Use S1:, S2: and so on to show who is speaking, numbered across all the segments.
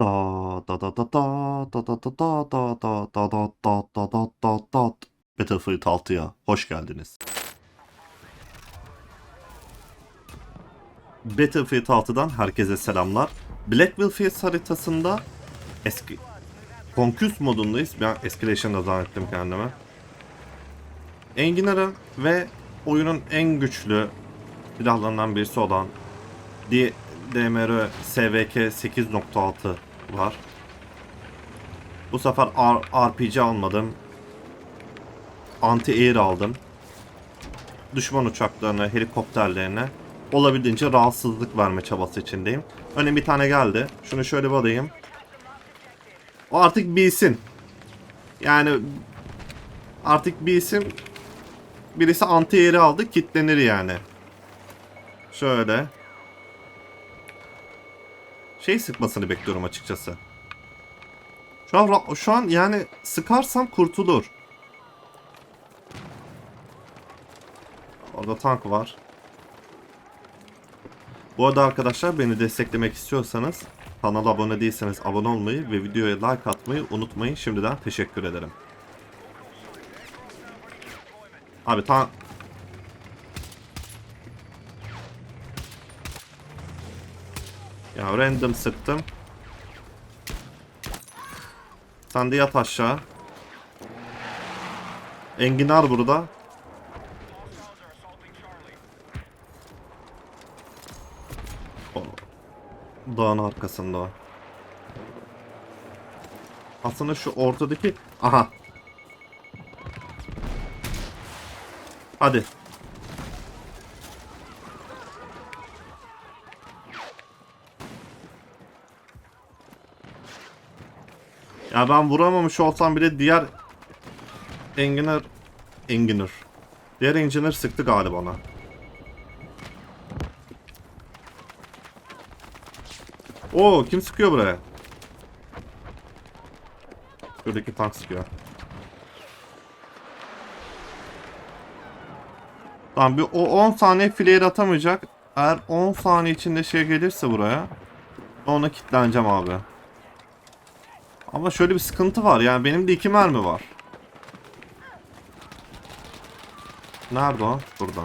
S1: Da da da da da da da da da da da da da da da da da Battlefield 6'ya hoş geldiniz. Battlefield 6'dan herkese selamlar. Blackwell Fields haritasında eski Conquest modundayız. Ben Escalation'da zannettim kendime. Enginar'ın ve oyunun en güçlü silahlarından birisi olan DMR SVK 8.6 var. Bu sefer R- RPG almadım. Anti-air aldım. Düşman uçaklarına, helikopterlerine olabildiğince rahatsızlık verme çabası içindeyim. Önüm bir tane geldi. Şunu şöyle bir. O artık bilsin. Yani artık bilsin. Birisi anti-air'i aldı, kitlenir yani. Şöyle. Şey sıkmasını bekliyorum açıkçası. Şu an, şu an yani sıkarsam kurtulur. Orada tank var. Bu arada arkadaşlar beni desteklemek istiyorsanız kanala abone değilseniz abone olmayı ve videoya like atmayı unutmayın. Şimdiden teşekkür ederim. Abi tank Ya random sıktım. Sen de yat aşağı. Enginar burada. Dağın arkasında. Aslında şu ortadaki... Aha. Hadi. Ya ben vuramamış olsam bile diğer Engineer Engineer Diğer Engineer sıktı galiba ona. Oo kim sıkıyor buraya? Şuradaki tank sıkıyor. Tamam bir o 10 saniye flare atamayacak. Eğer 10 saniye içinde şey gelirse buraya ona kilitleneceğim abi. Ama şöyle bir sıkıntı var. Yani benim de iki mermi var. Nerede o? Burada.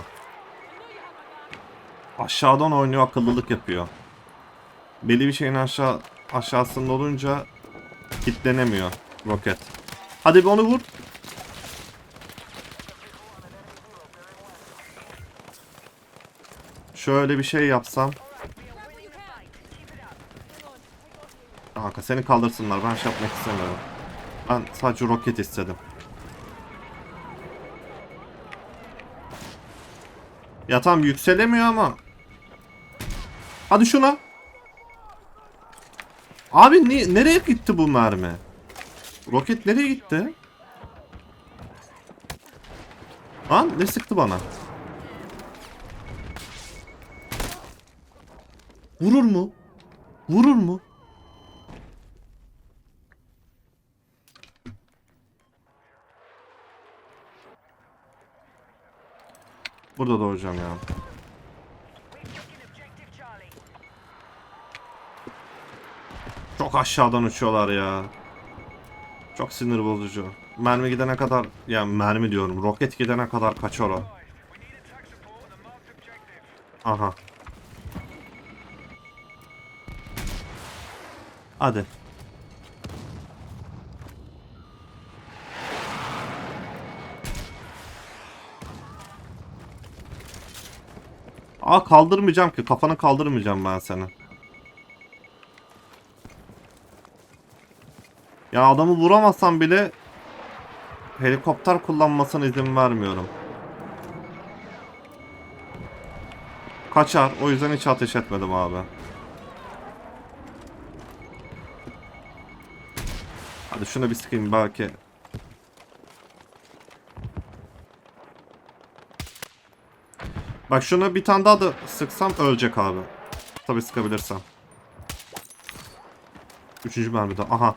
S1: Aşağıdan oynuyor, akıllılık yapıyor. Belli bir şeyin aşağı aşağısında olunca kilitlenemiyor roket. Hadi bir onu vur. Şöyle bir şey yapsam. Kanka seni kaldırsınlar. Ben şey yapmak istemiyorum. Ben sadece roket istedim. Ya tam yükselemiyor ama. Hadi şuna. Abi ni nereye gitti bu mermi? Roket nereye gitti? Lan ne sıktı bana? Vurur mu? Vurur mu? Burada doğacağım ya. Çok aşağıdan uçuyorlar ya. Çok sinir bozucu. Mermi gidene kadar, ya mermi diyorum, roket gidene kadar kaçar o. Aha. Hadi. Aa kaldırmayacağım ki. Kafanı kaldırmayacağım ben seni. Ya adamı vuramazsam bile helikopter kullanmasına izin vermiyorum. Kaçar. O yüzden hiç ateş etmedim abi. Hadi şuna bir sıkayım belki. Bak şuna bir tane daha da sıksam ölecek abi. Tabi sıkabilirsem. Üçüncü mermi de. Aha.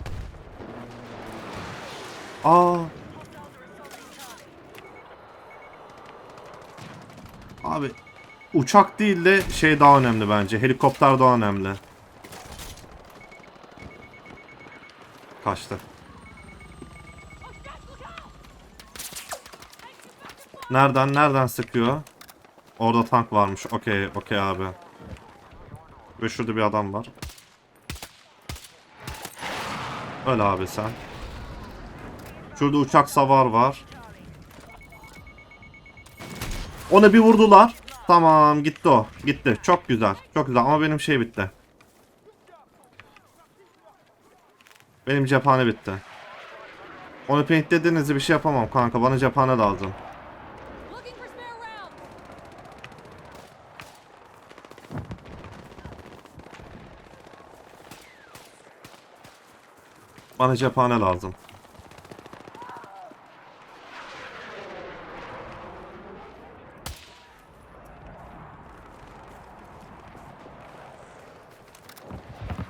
S1: Aa. Abi uçak değil de şey daha önemli bence. Helikopter daha önemli. kaçtı. Nereden nereden sıkıyor? Orada tank varmış. Okey, okey abi. Ve şurada bir adam var. Öyle abi sen. Şurada uçak savar var. Ona bir vurdular. Tamam gitti o. Gitti. Çok güzel. Çok güzel ama benim şey bitti. Benim cephane bitti. Onu paintlediğinizde bir şey yapamam kanka. Bana cephane lazım. Bana cephane lazım.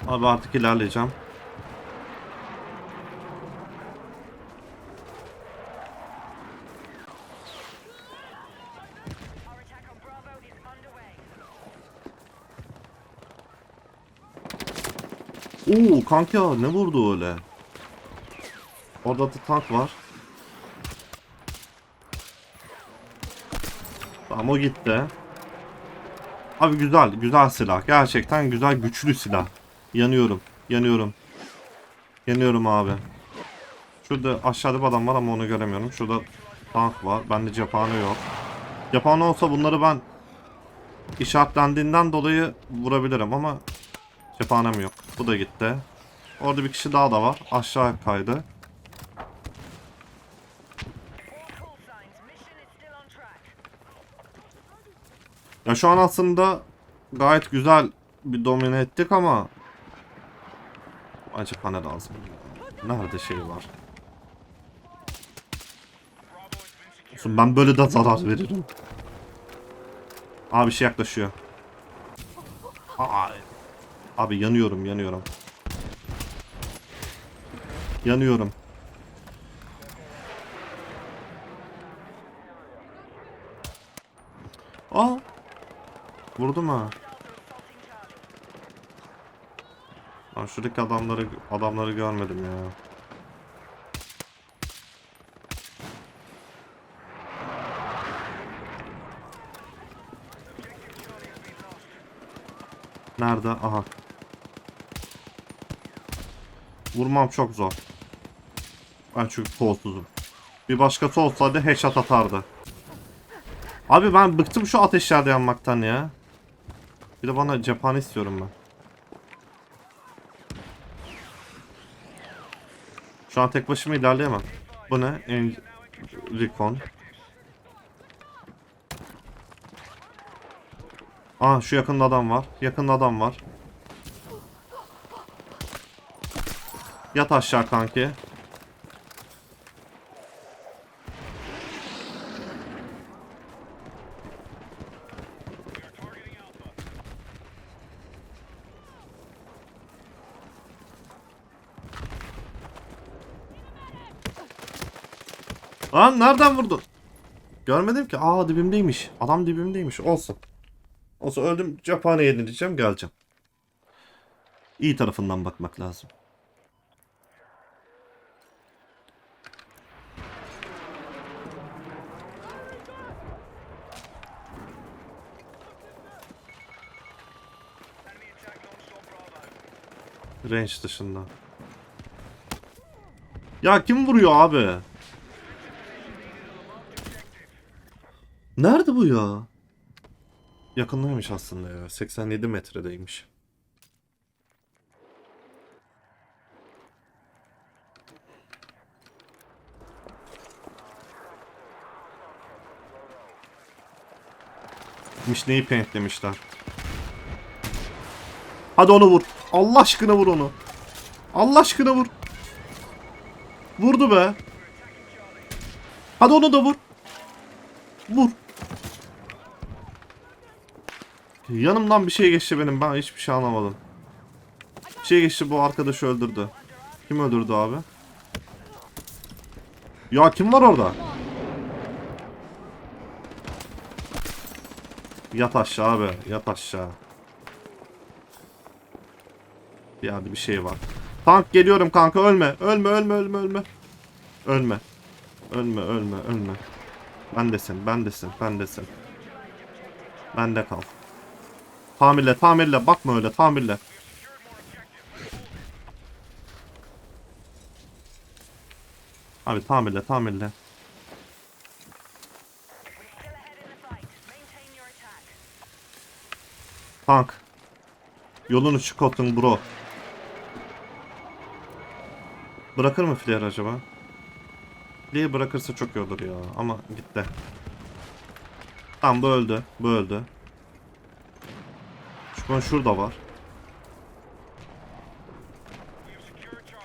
S1: Abi artık ilerleyeceğim. Oo kanka ne vurdu öyle? Orada da tank var. Tamam o gitti. Abi güzel, güzel silah. Gerçekten güzel, güçlü silah. Yanıyorum, yanıyorum. Yanıyorum abi. Şurada aşağıda bir adam var ama onu göremiyorum. Şurada tank var. Bende cephane yok. Cephane olsa bunları ben işaretlendiğinden dolayı vurabilirim ama Cephanem yok. Bu da gitti. Orada bir kişi daha da var. Aşağı kaydı. Ya şu an aslında gayet güzel bir domine ettik ama Ay cephane lazım. Nerede şey var? Olsun ben böyle de zarar veririm. Abi şey yaklaşıyor. Ay. Abi yanıyorum yanıyorum. Yanıyorum. Aa. Vurdu mu? Lan şuradaki adamları adamları görmedim ya. Nerede? Aha. Vurmam çok zor. Ben çünkü kolsuzum. Bir başkası olsaydı headshot atardı. Abi ben bıktım şu ateşlerde yanmaktan ya. Bir de bana cephane istiyorum ben. Şu an tek başıma ilerleyemem. Bu ne? En Recon. Aa şu yakında adam var. Yakında adam var. Yat aşağı kanki. Lan nereden vurdun? Görmedim ki. Aa dibimdeymiş. Adam dibimdeymiş. Olsun. Olsun öldüm. Cephane yenileceğim. Geleceğim. İyi tarafından bakmak lazım. Range dışında. Ya kim vuruyor abi? Nerede bu ya? Yakındaymış aslında ya. 87 metredeymiş. Mişneyi paintlemişler. Hadi onu vur. Allah aşkına vur onu. Allah aşkına vur. Vurdu be. Hadi onu da. Vur. Yanımdan bir şey geçti benim. Ben hiçbir şey anlamadım. Bir şey geçti bu arkadaşı öldürdü. Kim öldürdü abi? Ya kim var orada? Yat aşağı abi. Yat aşağı. Bir bir şey var. Tank geliyorum kanka ölme. Ölme ölme ölme ölme. Ölme. Ölme ölme ölme. Bendesin bendesin bendesin. Bende kal. Tamirle tamirle bakma öyle tamirle. Abi tamirle tamirle. Tank. Yolunu çıkartın bro. Bırakır mı flare acaba? Flare'i bırakırsa çok iyi olur ya ama gitti. Tamam bu öldü. Bu öldü. Şu an şurada var.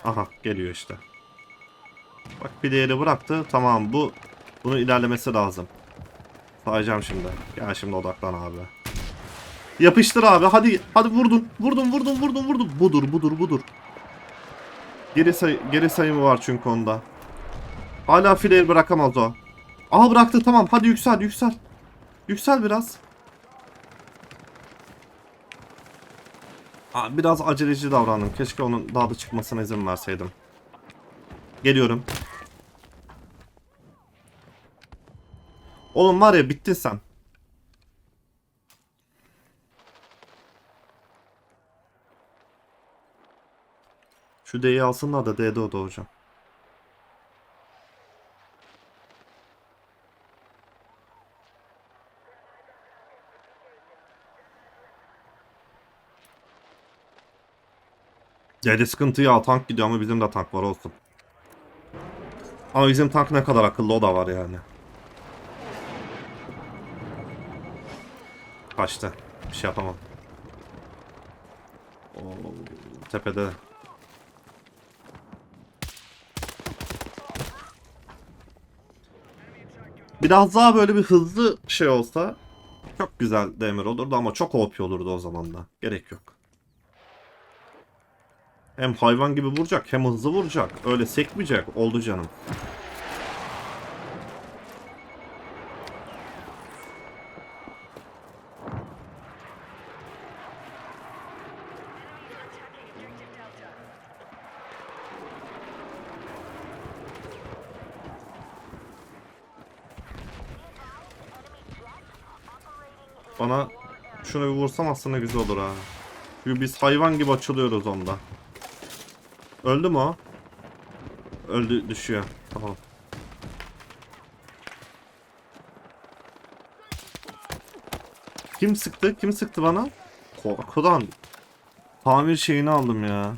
S1: Aha geliyor işte. Bak Flare'i bıraktı. Tamam bu bunun ilerlemesi lazım. Sayacağım şimdi. Gel şimdi odaklan abi. Yapıştır abi. Hadi hadi vurdun. Vurdun vurdun vurdun vurdun. Budur budur budur. Geri say geri sayımı var çünkü onda. Hala fileyi bırakamaz o. Aha bıraktı tamam. Hadi yüksel yüksel. Yüksel biraz. Aa, biraz aceleci davrandım. Keşke onun daha da çıkmasına izin verseydim. Geliyorum. Oğlum var ya bittin sen. Şu D'yi alsınlar da D'de o doğacağım. D'de sıkıntı ya tank gidiyor ama bizim de tank var olsun. Ama bizim tank ne kadar akıllı o da var yani. Kaçtı. Bir şey yapamam. Oo, tepede. Biraz daha böyle bir hızlı şey olsa çok güzel demir olurdu ama çok OP olurdu o zaman da. Gerek yok. Hem hayvan gibi vuracak hem hızlı vuracak. Öyle sekmeyecek. Oldu canım. Bana şunu bir vursam aslında güzel olur ha. Çünkü biz hayvan gibi açılıyoruz onda. Öldü mü o? Öldü düşüyor. Tamam. Kim sıktı? Kim sıktı bana? Korkudan. Tamir şeyini aldım ya.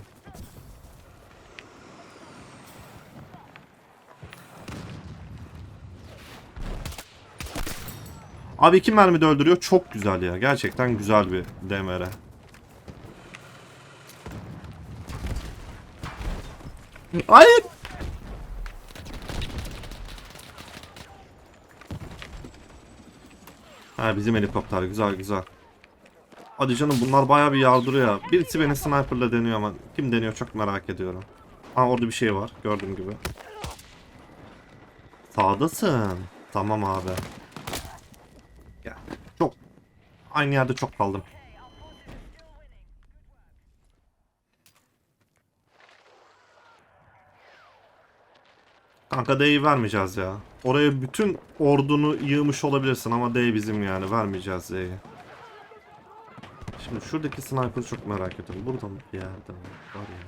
S1: Abi iki mermi de öldürüyor. Çok güzel ya. Gerçekten güzel bir DMR. Hayır. Ha bizim helikopter güzel güzel. Hadi canım bunlar bayağı bir yardırıyor ya. Birisi beni sniperla deniyor ama kim deniyor çok merak ediyorum. Ha orada bir şey var gördüğüm gibi. Sağdasın. Tamam abi. Ya çok aynı yerde çok kaldım. Kanka D'yi vermeyeceğiz ya. Oraya bütün ordunu yığmış olabilirsin ama D bizim yani vermeyeceğiz D'yi. Şimdi şuradaki sniper'ı çok merak ediyorum. Buradan bir yerden var ya.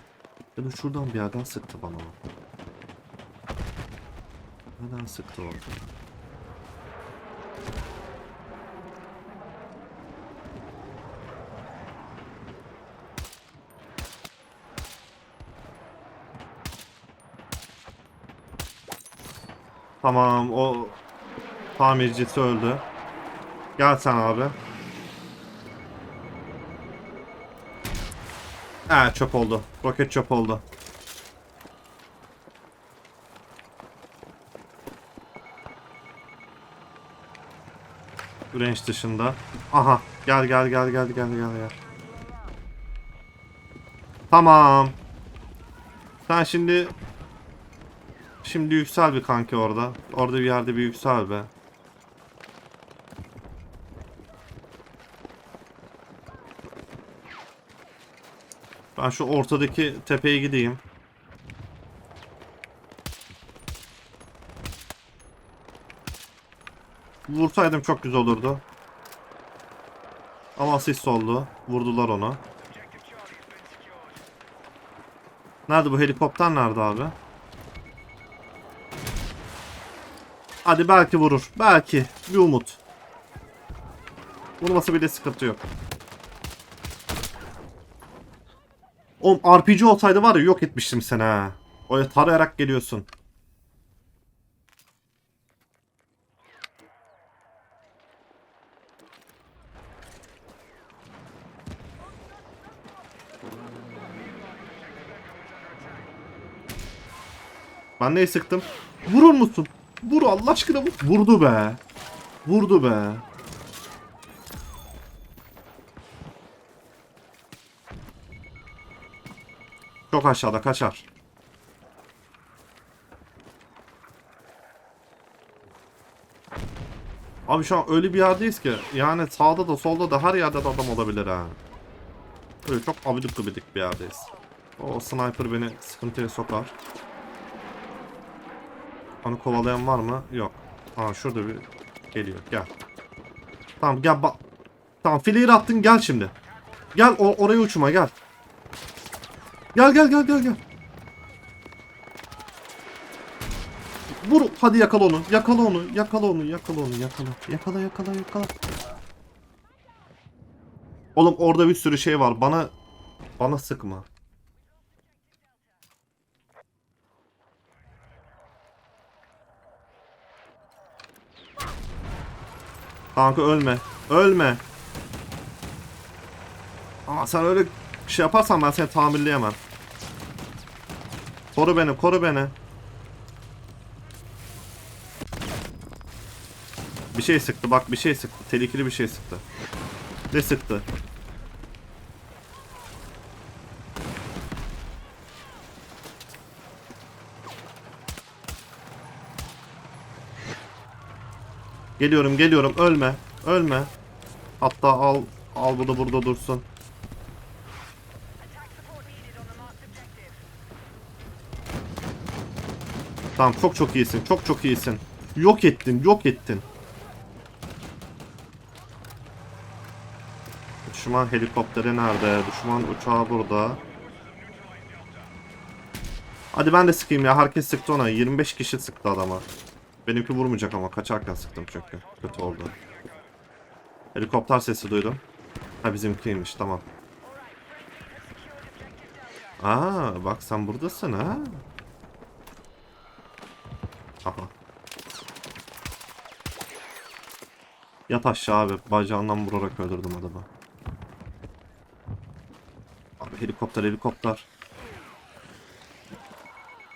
S1: Ya da şuradan bir yerden sıktı bana. Neden sıktı orada? Tamam o tamircisi öldü. Gel sen abi. He çöp oldu. Roket çöp oldu. Range dışında. Aha gel gel gel gel gel gel gel. Tamam. Sen şimdi Şimdi yüksel bir kanki orada. Orada bir yerde bir yüksel be. Ben şu ortadaki tepeye gideyim. Vursaydım çok güzel olurdu. Ama asist oldu. Vurdular onu. Nerede bu helikopter nerede abi? Hadi belki vurur. Belki. Bir umut. Vurması bile sıkıntı yok. Oğlum RPG olsaydı var ya yok etmiştim seni ha. Öyle tarayarak geliyorsun. Ben neyi sıktım? Vurur musun? Vur Allah aşkına vur. Vurdu be. Vurdu be. Çok aşağıda kaçar. Abi şu an öyle bir yerdeyiz ki yani sağda da solda da her yerde de adam olabilir ha. Öyle çok abidik gubidik bir yerdeyiz. O sniper beni sıkıntıya sokar. Onu kovalayan var mı? Yok. Aa şurada bir geliyor. Gel. Tamam gel bak. Tamam fileyi attın gel şimdi. Gel o oraya uçuma gel. Gel gel gel gel gel. Vur hadi yakala onu. Yakala onu. Yakala onu. Yakala onu. Yakala. Yakala yakala yakala. Oğlum orada bir sürü şey var. Bana bana sıkma. Kanka ölme. Ölme. Aa sen öyle şey yaparsan ben seni tamirleyemem. Koru beni, koru beni. Bir şey sıktı, bak bir şey sıktı. Tehlikeli bir şey sıktı. Ne sıktı? Geliyorum, geliyorum. Ölme. Ölme. Hatta al al bu da burada dursun. Tamam çok çok iyisin. Çok çok iyisin. Yok ettin, yok ettin. Düşman helikopteri nerede? Düşman uçağı burada. Hadi ben de sıkayım ya. Herkes sıktı ona. 25 kişi sıktı adama. Benimki vurmayacak ama kaçarken sıktım çünkü. Kötü oldu. Helikopter sesi duydum. Ha bizimkiymiş tamam. Aa bak sen buradasın ha. Aha. Yat aşağı abi. Bacağından vurarak öldürdüm adamı. Abi helikopter helikopter.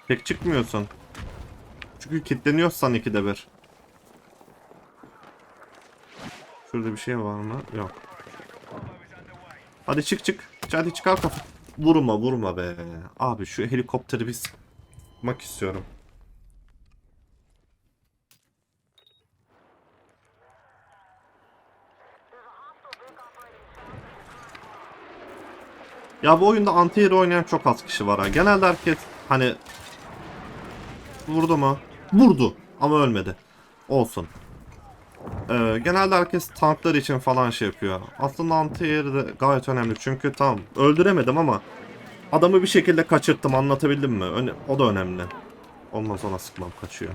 S1: Pek çıkmıyorsun. Çünkü kilitleniyorsan ikide bir. Şurada bir şey var mı? Yok. Hadi çık çık. Hadi çıkar kafa. Vurma vurma be. Abi şu helikopteri bir sıkmak istiyorum. Ya bu oyunda anti-hero oynayan çok az kişi var ha. Genelde herkes hani vurdu mu? Vurdu ama ölmedi. Olsun. Ee, genelde herkes tanklar için falan şey yapıyor. Aslında anti-hero de gayet önemli. Çünkü tamam öldüremedim ama adamı bir şekilde kaçırttım anlatabildim mi? Öne- o da önemli. Ondan sonra sıkmam kaçıyor.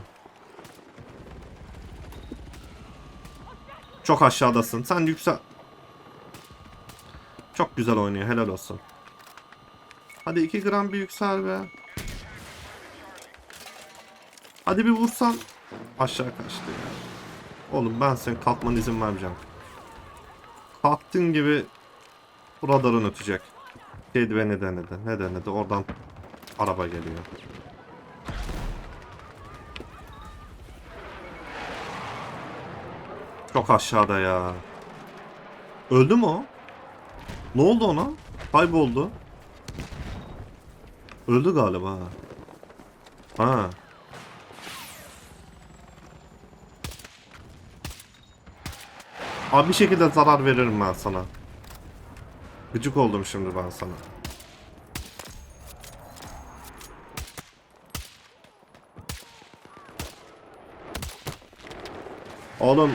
S1: Çok aşağıdasın. Sen yüksel... Çok güzel oynuyor. Helal olsun. Hadi 2 gram bir yüksel be. Hadi bir vursan. Aşağı kaçtı ya. Oğlum ben senin kalkman izin vermeyeceğim. Kalktığın gibi radarın ötecek. Şeydi ve ne denedi? Ne denedi? Oradan araba geliyor. Çok aşağıda ya. Öldü mü o? Ne oldu ona? Kayboldu. Öldü galiba. Ha. Abi bir şekilde zarar veririm ben sana. Gıcık oldum şimdi ben sana. Oğlum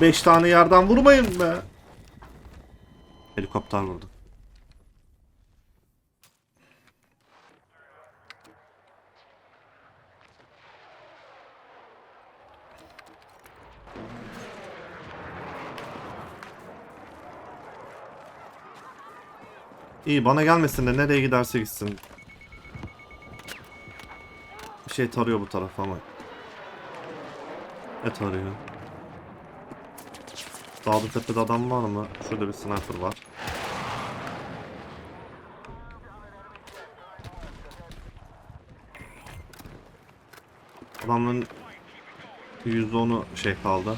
S1: 5 tane yerden vurmayın be. Helikopter vurdu. İyi bana gelmesin de nereye giderse gitsin. Bir şey tarıyor bu taraf ama. Ne tarıyor? Dağda tepede adam var mı? Şurada bir sniper var. Adamın %10'u şey kaldı.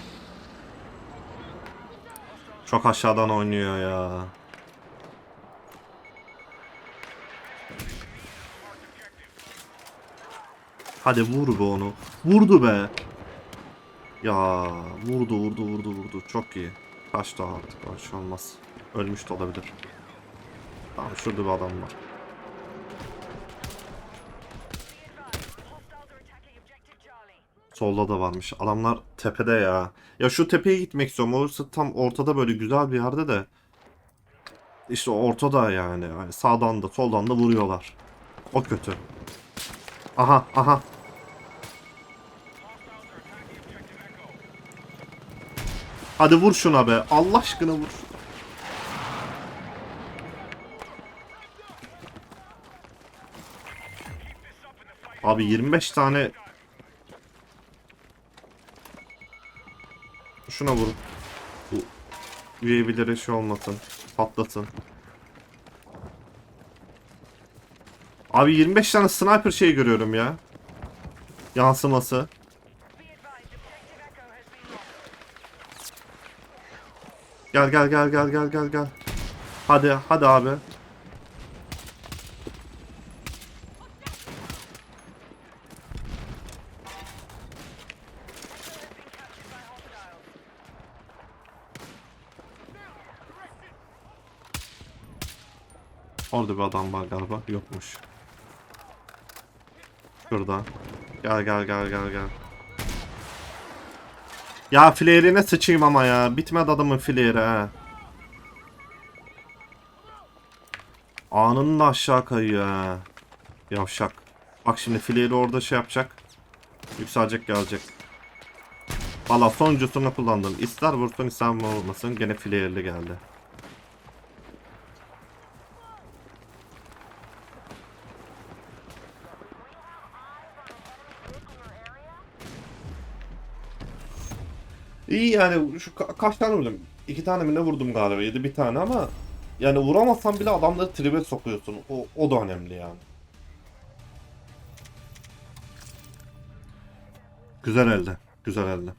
S1: Çok aşağıdan oynuyor ya. Hadi vur be onu. Vurdu be. Ya vurdu vurdu vurdu vurdu. Çok iyi. Kaçtı artık. Bir şey olmaz. Ölmüş de olabilir. Tamam şurada bir adam var. Solda da varmış. Adamlar tepede ya. Ya şu tepeye gitmek istiyorum. Orası tam ortada böyle güzel bir yerde de. İşte ortada yani. yani sağdan da soldan da vuruyorlar. O kötü. Aha aha. Hadi vur şuna be. Allah aşkına vur. Abi 25 tane Şuna vurun. Bu UAV'lere şey olmasın. Patlasın. Abi 25 tane sniper şey görüyorum ya. Yansıması. Gel gel gel gel gel gel gel. Hadi hadi abi. Orada bir adam var galiba. Yokmuş. Şurada. Gel gel gel gel gel. Ya flare'ine sıçayım ama ya. Bitmedi adamın flare'i ha. Anında aşağı kayıyor ha. Yavşak. Bak şimdi flare'i orada şey yapacak. Yükselecek gelecek. Valla sonuncusunu kullandım. İster vursun ister vurmasın. Gene flare'li geldi. İyi yani şu ka- kaç tane vurdum? İki tane mi ne vurdum galiba? Yedi bir tane ama yani vuramazsan bile adamları tribe sokuyorsun. O, o da önemli yani. Güzel elde. Güzel elde.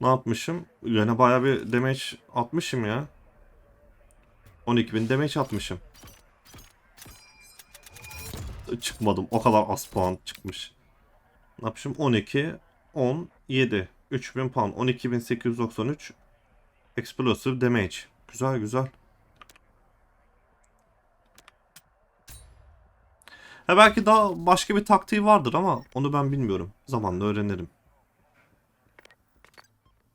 S1: Ne yapmışım? Yine bayağı bir damage atmışım ya. 12.000 damage atmışım. Çıkmadım. O kadar az puan çıkmış. Ne yapmışım? 12, 10, 7. 3000 pound. 12893 explosive damage. Güzel güzel. Ha belki daha başka bir taktiği vardır ama onu ben bilmiyorum. Zamanla öğrenirim.